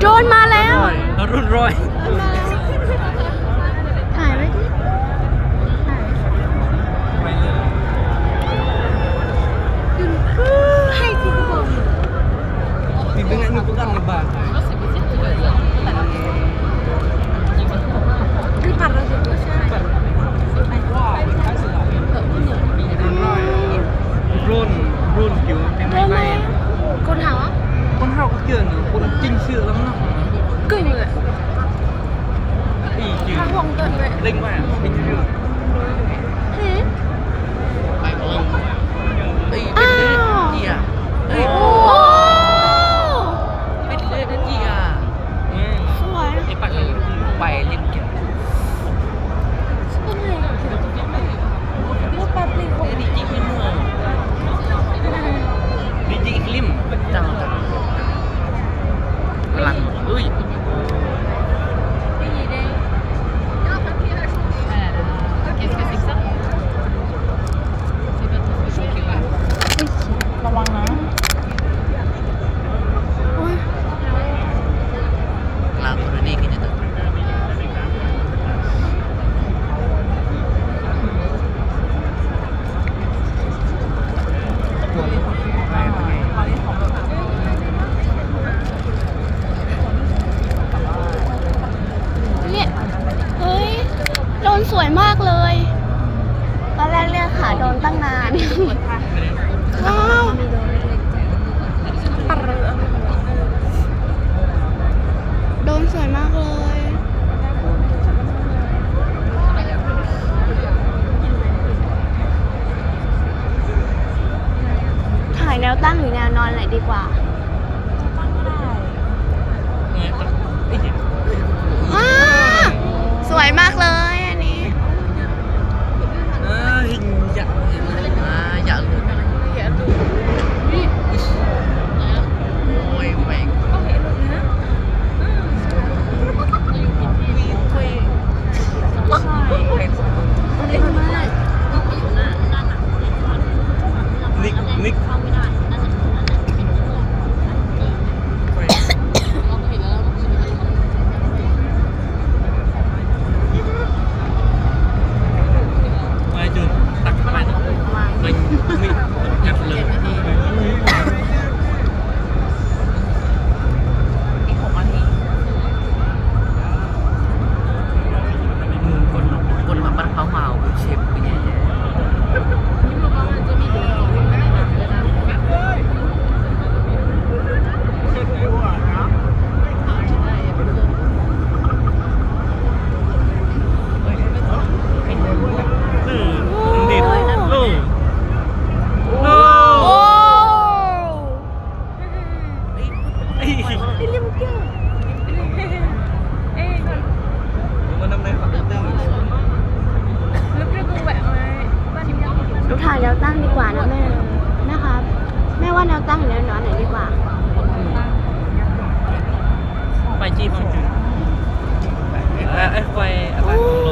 โดนมาแล้วเรารุ่นร้อยถ่ายไว้ดิให้กูกระบอก dengan itu kan lebar. Run, run kiểu em hay hay. Con hả? คนเฮาก็เกินอยู่คนจริงชื่อแล้วเนาะกึ่งเลยอีกอยู่ถ้าวงเกินไปเล่งว่าเป็นชื่อ เราตั้งหรือแนวนอนไหนดีกว่า ว่าเราตั้งอยู่แนวนอนไหนดีกว่า ไปจีบมันไอ้ไฟอะไรของ